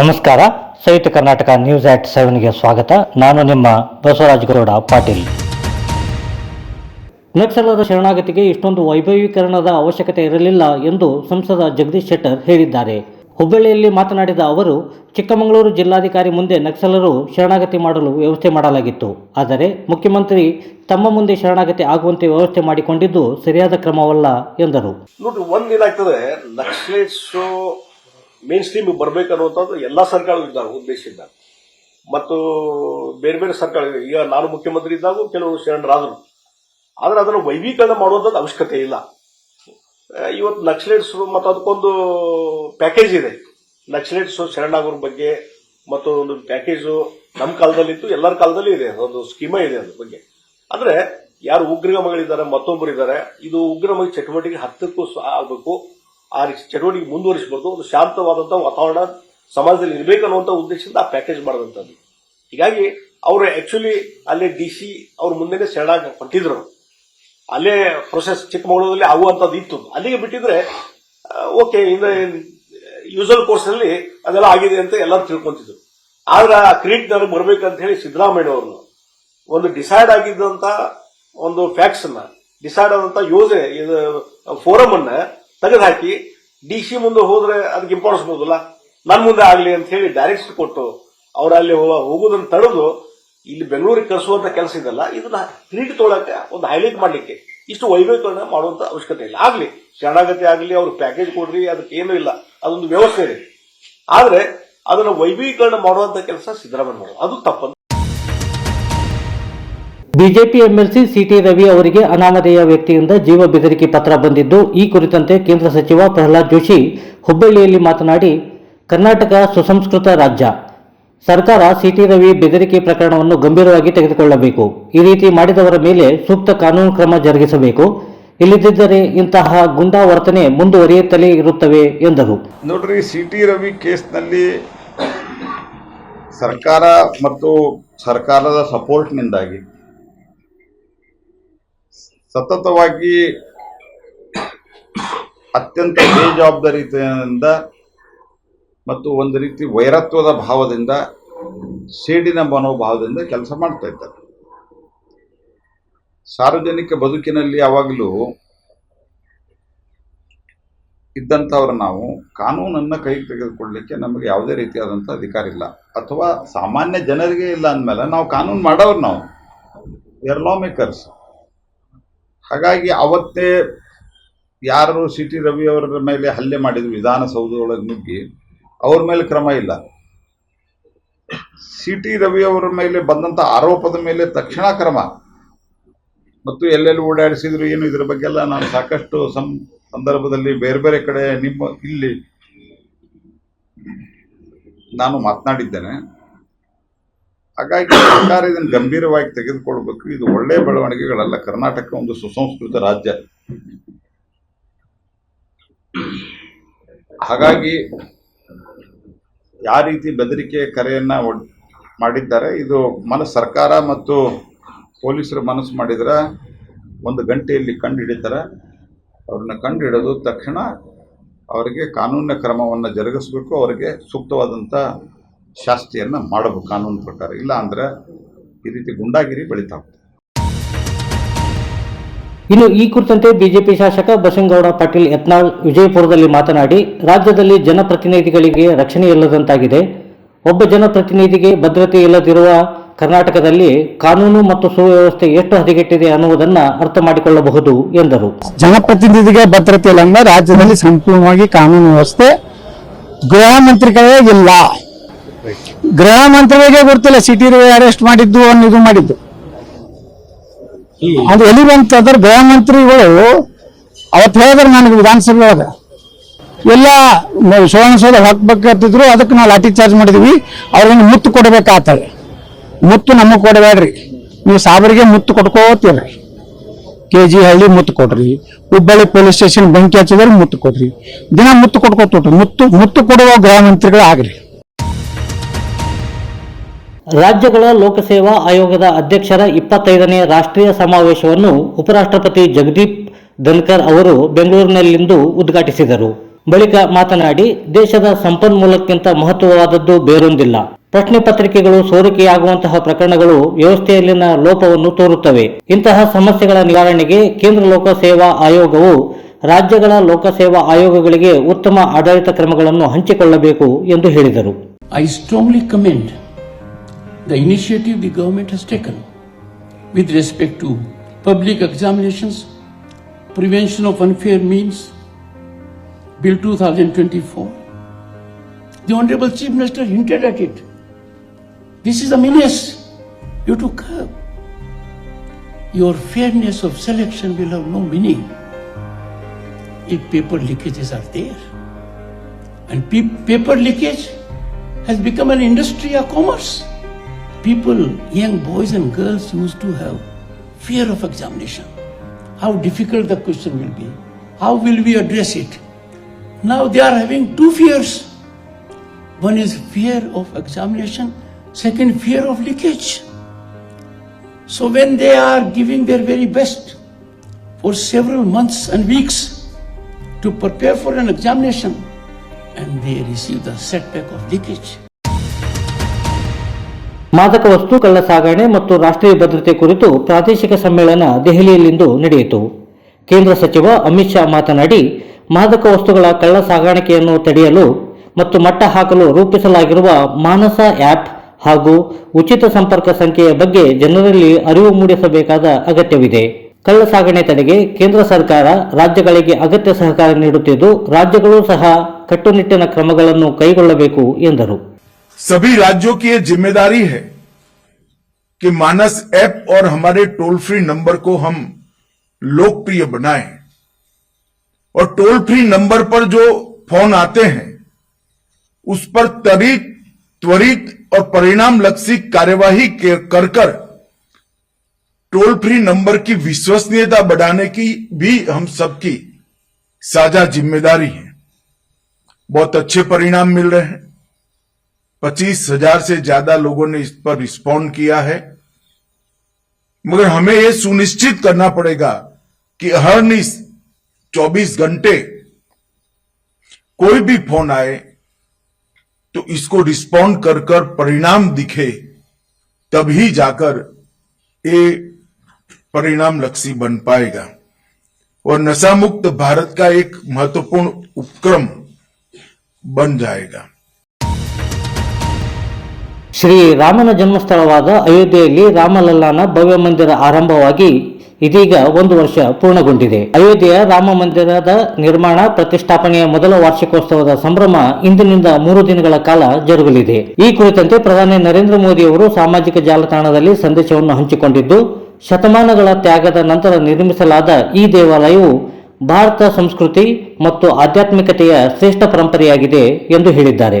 ನಮಸ್ಕಾರ. ಸಂಯುಕ್ತ ಕರ್ನಾಟಕ ನ್ಯೂಸ್ ಆಟ್ ಸೆವೆನ್ಗೆ ಸ್ವಾಗತ. ನಾನು ನಿಮ್ಮ ಬಸವರಾಜ ಗೌಡ ಪಾಟೀಲ್. ನಕ್ಸಲರ ಶರಣಾಗತಿಗೆ ಇಷ್ಟೊಂದು ವೈಭವೀಕರಣದ ಅವಶ್ಯಕತೆ ಇರಲಿಲ್ಲ ಎಂದು ಸಂಸದ ಜಗದೀಶ್ ಶೆಟ್ಟರ್ ಹೇಳಿದ್ದಾರೆ. ಹುಬ್ಬಳ್ಳಿಯಲ್ಲಿ ಮಾತನಾಡಿದ ಅವರು, ಚಿಕ್ಕಮಗಳೂರು ಜಿಲ್ಲಾಧಿಕಾರಿ ಮುಂದೆ ನಕ್ಸಲರು ಶರಣಾಗತಿ ಮಾಡಲು ವ್ಯವಸ್ಥೆ ಮಾಡಲಾಗಿತ್ತು. ಆದರೆ ಮುಖ್ಯಮಂತ್ರಿ ತಮ್ಮ ಮುಂದೆ ಶರಣಾಗತಿ ಆಗುವಂತೆ ವ್ಯವಸ್ಥೆ ಮಾಡಿಕೊಂಡಿದ್ದು ಸರಿಯಾದ ಕ್ರಮವಲ್ಲ ಎಂದರು. ಮೇನ್ ಸ್ಟ್ರೀಮ್ ಬರಬೇಕನ್ನುವಂಥದ್ದು ಎಲ್ಲ ಸರ್ಕಾರಗಳು ಇದ್ದಾವೆ ಉದ್ದೇಶದಿಂದ ಮತ್ತು ಬೇರೆ ಬೇರೆ ಸರ್ಕಾರ ಈಗ ನಾನು ಮುಖ್ಯಮಂತ್ರಿ ಇದ್ದಾಗ ಕೆಲವು ಶರಣರಾದರು. ಆದ್ರೆ ಅದನ್ನು ವೈವೀಕರಣ ಮಾಡುವಂಥದ್ದು ಅವಶ್ಯಕತೆ ಇಲ್ಲ. ಇವತ್ತು ನಕ್ಸಲೇಟ್ಸ್ ಮತ್ತು ಅದಕ್ಕೊಂದು ಪ್ಯಾಕೇಜ್ ಇದೆ. ನಕ್ಸಲೇಟ್ಸ್ ಶರಣಾಗೋರ ಬಗ್ಗೆ ಮತ್ತು ಒಂದು ಪ್ಯಾಕೇಜು ನಮ್ಮ ಕಾಲದಲ್ಲಿತ್ತು, ಎಲ್ಲರ ಕಾಲದಲ್ಲಿ ಇದೆ. ಒಂದು ಸ್ಕೀಮ ಇದೆ ಅದ್ರ ಬಗ್ಗೆ. ಅಂದರೆ ಯಾರು ಉಗ್ರಗಮಗಳಿದ್ದಾರೆ ಮತ್ತೊಬ್ಬರು ಇದ್ದಾರೆ ಇದು ಉಗ್ರಮ ಚಟುವಟಿಕೆ ಹತ್ತಕ್ಕೂ ಆಗ್ಬೇಕು. ಆ ರೀತಿ ಚಟುವಟಿಕೆ ಮುಂದುವರಿಸಬಾರ್ದು, ಒಂದು ಶಾಂತವಾದಂತಹ ವಾತಾವರಣ ಸಮಾಜದಲ್ಲಿ ಇರಬೇಕು ಅನ್ನುವಂಥ ಉದ್ದೇಶದಿಂದ ಆ ಪ್ಯಾಕೇಜ್ ಮಾಡಿದಂಥದ್ದು ಹೀಗಾಗಿ ಅವರು ಆಕ್ಚುಲಿ ಅಲ್ಲೇ ಡಿ ಸಿ ಅವ್ರ ಮುಂದೆನೆ ಶರಣಾಗಿ ಕೊಟ್ಟಿದ್ರು. ಅಲ್ಲೇ ಪ್ರೊಸೆಸ್ ಚಿಕ್ಕಮಗಳೂರಲ್ಲಿ ಆಗುವಂಥದ್ದು ಇತ್ತು. ಅಲ್ಲಿಗೆ ಬಿಟ್ಟಿದ್ರೆ ಓಕೆ ಇನ್ನು ಯೂಸಲ್ ಕೋರ್ಸ್ ಅಲ್ಲಿ ಅದೆಲ್ಲ ಆಗಿದೆ ಅಂತ ಎಲ್ಲರೂ ತಿಳ್ಕೊಂತಿದ್ರು. ಆದ್ರೆ ಆ ಕ್ರೀಟ್ ನನಗೆ ಬರ್ಬೇಕಂತ ಹೇಳಿ ಸಿದ್ದರಾಮಯ್ಯ ಅವರು ಒಂದು ಡಿಸೈಡ್ ಆಗಿದ್ದಂತ ಒಂದು ಫ್ಯಾಕ್ಟ್ಸ್ ಡಿಸೈಡ್ ಆದಂತ ಯೋಜನೆ ಫೋರಮ್ ಅನ್ನ ತೆಗೆದುಹಾಕಿ ಡಿ ಸಿ ಮುಂದೆ ಹೋದ್ರೆ ಅದಕ್ಕೆ ಇಂಪಾರ್ಟೆನ್ಸ್ ನನ್ನ ಮುಂದೆ ಆಗಲಿ ಅಂತ ಹೇಳಿ ಡೈರೆಕ್ಟ್ ಕೊಟ್ಟು ಅವ್ರ ಅಲ್ಲಿ ಹೋಗೋದನ್ನ ತಡೆದು ಇಲ್ಲಿ ಬೆಂಗಳೂರಿಗೆ ಕರೆಸುವಂತ ಕೆಲಸ ಇದಲ್ಲ. ಇದನ್ನ ಕ್ರೀಟ್ ತೊಗೊಳಕ್ಕೆ ಒಂದು ಹೈಲೈಟ್ ಮಾಡ್ಲಿಕ್ಕೆ ಇಷ್ಟು ವೈಭವೀಕರಣ ಮಾಡುವಂತ ಅವಶ್ಯಕತೆ ಇಲ್ಲ. ಆಗ್ಲಿ, ಶರಣಾಗತಿ ಆಗಲಿ, ಅವ್ರ ಪ್ಯಾಕೇಜ್ ಕೊಡ್ರಿ, ಅದಕ್ಕೆ ಏನೂ ಇಲ್ಲ. ಅದೊಂದು ವ್ಯವಸ್ಥೆ ಇದೆ. ಆದ್ರೆ ಅದನ್ನ ವೈಭವೀಕರಣ ಮಾಡುವಂತ ಕೆಲಸ ಸಿದ್ದರಾಮಯ್ಯ ಮಾಡೋದು ಅದು ತಪ್ಪಂತ BJP MLC C T Ravi ಅವರಿಗೆ ಅನಾಮಧೇಯ ವ್ಯಕ್ತಿಯಿಂದ ಜೀವ ಬೆದರಿಕೆ ಪತ್ರ ಬಂದಿದ್ದು, ಈ ಕುರಿತಂತೆ ಕೇಂದ್ರ ಸಚಿವ ಪ್ರಹ್ಲಾದ್ ಜೋಶಿ ಹುಬ್ಬಳ್ಳಿಯಲ್ಲಿ ಮಾತನಾಡಿ, ಕರ್ನಾಟಕ ಸುಸಂಸ್ಕೃತ ರಾಜ್ಯ. ಸರ್ಕಾರ ಸಿಟಿ ರವಿ ಬೆದರಿಕೆ ಪ್ರಕರಣವನ್ನು ಗಂಭೀರವಾಗಿ ತೆಗೆದುಕೊಳ್ಳಬೇಕು. ಈ ರೀತಿ ಮಾಡಿದವರ ಮೇಲೆ ಸೂಕ್ತ ಕಾನೂನು ಕ್ರಮ ಜರುಗಿಸಬೇಕು. ಇಲ್ಲದಿದ್ದರೆ ಇಂತಹ ಗುಂಡಾ ವರ್ತನೆ ಮುಂದುವರಿಯುತ್ತಲೇ ಇರುತ್ತವೆ, ಎಂದರು. ನೋಡ್ರಿ, ಸಿಟಿ ರವಿ ಕೇಸ್ನಲ್ಲಿ ಸರ್ಕಾರ ಮತ್ತು ಸರ್ಕಾರದ ಸಪೋರ್ಟ್ನಿಂದಾಗಿ ಸತತವಾಗಿ ಅತ್ಯಂತ ಬೇಜವಾಬ್ದಾರಿತೆಯಿಂದ ಮತ್ತು ಒಂದು ರೀತಿ ವೈರತ್ವದ ಭಾವದಿಂದ, ಸೇಡಿನ ಮನೋಭಾವದಿಂದ ಕೆಲಸ ಮಾಡ್ತಾ ಇದ್ದಾರೆ. ಸಾರ್ವಜನಿಕ ಬದುಕಿನಲ್ಲಿ ಯಾವಾಗಲೂ ಇದ್ದಂಥವ್ರು ನಾವು ಕಾನೂನನ್ನು ಕೈಗೆ ತೆಗೆದುಕೊಳ್ಳಲಿಕ್ಕೆ ನಮಗೆ ಯಾವುದೇ ರೀತಿಯಾದಂಥ ಅಧಿಕಾರ ಇಲ್ಲ. ಅಥವಾ ಸಾಮಾನ್ಯ ಜನರಿಗೆ ಇಲ್ಲ ಅಂದಮೇಲೆ ನಾವು ಕಾನೂನು ಮಾಡೋರು ನಾವು. ಆರ್ ಲಾ ಮೇಕರ್ಸ್ ಹಾಗಾಗಿ ಅವತ್ತೇ ಯಾರು ಸಿ ಟಿ ರವಿ ಅವರ ಮೇಲೆ ಹಲ್ಲೆ ಮಾಡಿದ್ರು, ವಿಧಾನಸೌಧದೊಳಗೆ ನುಗ್ಗಿ, ಅವ್ರ ಮೇಲೆ ಕ್ರಮ ಇಲ್ಲ. ಸಿ ಟಿ ರವಿ ಅವರ ಮೇಲೆ ಬಂದಂಥ ಆರೋಪದ ಮೇಲೆ ತಕ್ಷಣ ಕ್ರಮ. ಮತ್ತು ಎಲ್ಲೆಲ್ಲಿ ಓಡಾಡಿಸಿದ್ರು, ಏನು ಇದ್ರ ಬಗ್ಗೆ ಎಲ್ಲ ನಾನು ಸಾಕಷ್ಟು ಸಂ, ಸಂದರ್ಭದಲ್ಲಿ ಬೇರೆ ಬೇರೆ ಕಡೆ ನಿಮ್ಮ, ಇಲ್ಲಿ ನಾನು ಮಾತನಾಡಿದ್ದೇನೆ. ಹಾಗಾಗಿ ಸರ್ಕಾರ ಇದನ್ನು ಗಂಭೀರವಾಗಿ ತೆಗೆದುಕೊಳ್ಬೇಕು. ಇದು ಒಳ್ಳೆಯ ಬೆಳವಣಿಗೆಗಳಲ್ಲ. ಕರ್ನಾಟಕ ಒಂದು ಸುಸಂಸ್ಕೃತ ರಾಜ್ಯ. ಹಾಗಾಗಿ ಯಾವ ರೀತಿ ಬೆದರಿಕೆ ಕರೆಯನ್ನ ಮಾಡಿದ್ದಾರೆ, ಇದು ಮನ ಸರ್ಕಾರ ಮತ್ತು ಪೊಲೀಸರು ಮನಸ್ಸು ಮಾಡಿದ್ರೆ ಒಂದು ಗಂಟೆಯಲ್ಲಿ ಕಂಡು ಹಿಡಿತಾರೆ. ಅವ್ರನ್ನ ಕಂಡು ಹಿಡಿದು ತಕ್ಷಣ ಅವರಿಗೆ ಕಾನೂನಿನ ಕ್ರಮವನ್ನು ಜರುಗಿಸಬೇಕು. ಅವರಿಗೆ ಸೂಕ್ತವಾದಂಥ ಶಾಸ್ತಿಯನ್ನು ಮಾಡಬೇಕು ಕಾನೂನು ಪ್ರಕಾರ. ಇಲ್ಲ ಅಂದರೆ ಈ ರೀತಿ ಗುಂಡಾಗಿರಿ ಬೆಳೀತಾ ಹೋಗ್ತದೆ ಇನ್ನು ಈ ಕುರಿತಂತೆ ಬಿಜೆಪಿ ಶಾಸಕ ಬಸನಗೌಡ ಪಾಟೀಲ್ ಯತ್ನಾಳ್ ವಿಜಯಪುರದಲ್ಲಿ ಮಾತನಾಡಿ ರಾಜ್ಯದಲ್ಲಿ ಜನಪ್ರತಿನಿಧಿಗಳಿಗೆ ರಕ್ಷಣೆ ಇಲ್ಲದಂತಾಗಿದೆ. ಒಬ್ಬ ಜನಪ್ರತಿನಿಧಿಗೆ ಭದ್ರತೆ ಇಲ್ಲದಿರುವ ಕರ್ನಾಟಕದಲ್ಲಿ ಕಾನೂನು ಮತ್ತು ಸುವ್ಯವಸ್ಥೆ ಎಷ್ಟು ಹದಿಗೆಟ್ಟಿದೆ ಅನ್ನುವುದನ್ನ ಅರ್ಥ ಮಾಡಿಕೊಳ್ಳಬಹುದು ಎಂದರು. ಜನಪ್ರತಿನಿಧಿಗೆ ಭದ್ರತೆ ಇಲ್ಲ ರಾಜ್ಯದಲ್ಲಿ ಸಂಪೂರ್ಣವಾಗಿ ಕಾನೂನು ವ್ಯವಸ್ಥೆ ಗೃಹ ಮಂತ್ರಿಗಳೇ ಇಲ್ಲ. ಗೃಹ ಮಂತ್ರಿಗೆ ಗೊತ್ತಿಲ್ಲ ಸಿಟಿ ಅರೆಸ್ಟ್ ಮಾಡಿದ್ದು ಅನ್ನ ಇದು ಮಾಡಿದ್ದು. ಅದು ಎಲ್ಲಿ ಬಂತಂದ್ರೆ ಗೃಹ ಮಂತ್ರಿಗಳು ಅವತ್ತು ಹೇಳಿದ್ರೆ ನನಗೆ ವಿಧಾನಸಭೆ ಒಳಗೆ ಎಲ್ಲ ಸುವರ್ಣಸೌಧ ಹಾಕ್ಬೇಕಂತಿದ್ರು ಅದಕ್ಕೆ ನಾವು ಲಾಠಿ ಚಾರ್ಜ್ ಮಾಡಿದ್ವಿ. ಅವ್ರಿಗೆ ಮುತ್ತು ಕೊಡಬೇಕಾಗ್ತದೆ ಮುತ್ತು ನಮಗೆ ಕೊಡಬೇಡ್ರಿ. ನೀವು ಸಾಬರಿಗೆ ಮುತ್ತು ಕೊಟ್ಕೋತೀರಿ. ಕೆ ಜಿ ಹಳ್ಳಿ ಮುತ್ತು ಕೊಡ್ರಿ. ಹುಬ್ಬಳ್ಳಿ ಪೊಲೀಸ್ ಸ್ಟೇಷನ್ ಬೆಂಕಿ ಹಚ್ಚಿದ್ರೆ ಮುತ್ತು ಕೊಡ್ರಿ. ದಿನ ಮುತ್ತು ಕೊಟ್ಕೊಟ್ರಿ ಮುತ್ತು ಮುತ್ತು ಕೊಡುವ ಗೃಹ ಮಂತ್ರಿಗಳೇ ಆಗ್ರಿ ರಾಜ್ಯಗಳ ಲೋಕಸೇವಾ ಆಯೋಗದ ಅಧ್ಯಕ್ಷರ ಇಪ್ಪತ್ತೈದನೇ ರಾಷ್ಟ್ರೀಯ ಸಮಾವೇಶವನ್ನು ಉಪರಾಷ್ಟ್ರಪತಿ ಜಗದೀಪ್ ಧನ್ಕರ್ ಅವರು ಬೆಂಗಳೂರಿನಲ್ಲಿಂದು ಉದ್ಘಾಟಿಸಿದರು. ಬಳಿಕ ಮಾತನಾಡಿ, ದೇಶದ ಸಂಪನ್ಮೂಲಕ್ಕಿಂತ ಮಹತ್ವವಾದದ್ದು ಬೇರೊಂದಿಲ್ಲ. ಪ್ರಶ್ನೆ ಪತ್ರಿಕೆಗಳು ಸೋರಿಕೆಯಾಗುವಂತಹ ಪ್ರಕರಣಗಳು ವ್ಯವಸ್ಥೆಯಲ್ಲಿನ ಲೋಪವನ್ನು ತೋರುತ್ತವೆ. ಇಂತಹ ಸಮಸ್ಯೆಗಳ ನಿವಾರಣೆಗೆ ಕೇಂದ್ರ ಲೋಕಸೇವಾ ಆಯೋಗವು ರಾಜ್ಯಗಳ ಲೋಕಸೇವಾ ಆಯೋಗಗಳಿಗೆ ಉತ್ತಮ ಆಡಳಿತ ಕ್ರಮಗಳನ್ನು ಹಂಚಿಕೊಳ್ಳಬೇಕು ಎಂದು ಹೇಳಿದರು. I strongly commend the initiative the government has taken with respect to public examinations, prevention of unfair means, Bill 2024. The Honorable Chief Minister hinted at it. This is a menace you to curb. Your fairness of selection will have no meaning if paper leakages are there. And pe- paper leakage has become an industry, a commerce. People, young boys and girls used to have fear of examination. How difficult the question will be. How will we address it? Now they are having two fears. One is fear of examination, second fear of leakage. So when they are giving their very best for several months and weeks to prepare for an examination, and they receive the setback of leakage. ಮಾದಕ ವಸ್ತು ಕಳ್ಳ ಸಾಗಣೆ ಮತ್ತು ರಾಷ್ಟ್ರೀಯ ಭದ್ರತೆ ಕುರಿತು ಪ್ರಾದೇಶಿಕ ಸಮ್ಮೇಳನ ದೆಹಲಿಯಲ್ಲಿಂದು ನಡೆಯಿತು. ಕೇಂದ್ರ ಸಚಿವ ಅಮಿತ್ ಶಾ ಮಾತನಾಡಿ, ಮಾದಕ ವಸ್ತುಗಳ ಕಳ್ಳ ಸಾಗಾಣಿಕೆಯನ್ನು ತಡೆಯಲು ಮತ್ತು ಮಟ್ಟ ಹಾಕಲು ರೂಪಿಸಲಾಗಿರುವ ಮಾನಸ ಆ್ಯಪ್ ಹಾಗೂ ಉಚಿತ ಸಂಪರ್ಕ ಸಂಖ್ಯೆಯ ಬಗ್ಗೆ ಜನರಲ್ಲಿ ಅರಿವು ಮೂಡಿಸಬೇಕಾದ ಅಗತ್ಯವಿದೆ. ಕಳ್ಳ ಸಾಗಣೆ ತಡೆಗೆ ಕೇಂದ್ರ ಸರ್ಕಾರ ರಾಜ್ಯಗಳಿಗೆ ಅಗತ್ಯ ಸಹಕಾರ ನೀಡುತ್ತಿದ್ದು, ರಾಜ್ಯಗಳು ಸಹ ಕಟ್ಟುನಿಟ್ಟಿನ ಕ್ರಮಗಳನ್ನು ಕೈಗೊಳ್ಳಬೇಕು ಎಂದರು. सभी राज्यों की यह ज़िम्मेदारी है कि मानस ऐप और हमारे टोल फ्री नंबर को हम लोकप्रिय बनाएँ। और टोल फ्री नंबर पर जो फ़ोन आते हैं, उस पर त्वरित त्वरित और परिणाम लक्षी कार्यवाही कर कर टोल फ्री नंबर की विश्वसनीयता बढ़ाने की भी हम सबकी साझा ज़िम्मेदारी है। बहुत अच्छे परिणाम मिल रहे हैं। पच्चीस हज़ार से ज़्यादा लोगों ने इस पर रिस्पॉन्ड किया है। मगर हमें यह सुनिश्चित करना पड़ेगा कि हर निस 24 घंटे कोई भी फ़ोन आए तो इसको रिस्पॉन्ड कर कर परिणाम दिखे, तभी जाकर ये परिणाम लक्षी बन पाएगा। और नशा मुक्त भारत का एक महत्वपूर्ण उपक्रम बन जाएगा। ಶ್ರೀ ರಾಮನ ಜನ್ಮಸ್ಥಳವಾದ ಅಯೋಧ್ಯೆಯಲ್ಲಿ ರಾಮಲಲ್ಲಾನ ಭವ್ಯ ಮಂದಿರ ಆರಂಭವಾಗಿ ಇದೀಗ ಒಂದು ವರ್ಷ ಪೂರ್ಣಗೊಂಡಿದೆ. ಅಯೋಧ್ಯೆಯ ರಾಮ ಮಂದಿರದ ನಿರ್ಮಾಣ, ಪ್ರತಿಷ್ಠಾಪನೆಯ ಮೊದಲ ವಾರ್ಷಿಕೋತ್ಸವದ ಸಂಭ್ರಮ ಇಂದಿನಿಂದ ಮೂರು ದಿನಗಳ ಕಾಲ ಜರುಗಲಿದೆ. ಈ ಕುರಿತಂತೆ ಪ್ರಧಾನಿ ನರೇಂದ್ರ ಮೋದಿ ಅವರು ಸಾಮಾಜಿಕ ಜಾಲತಾಣದಲ್ಲಿ ಸಂದೇಶವನ್ನು ಹಂಚಿಕೊಂಡಿದ್ದು, ಶತಮಾನಗಳ ತ್ಯಾಗದ ನಂತರ ನಿರ್ಮಿಸಲಾದ ಈ ದೇವಾಲಯವು ಭಾರತ ಸಂಸ್ಕೃತಿ ಮತ್ತು ಆಧ್ಯಾತ್ಮಿಕತೆಯ ಶ್ರೇಷ್ಠ ಪರಂಪರೆಯಾಗಿದೆ ಎಂದು ಹೇಳಿದ್ದಾರೆ.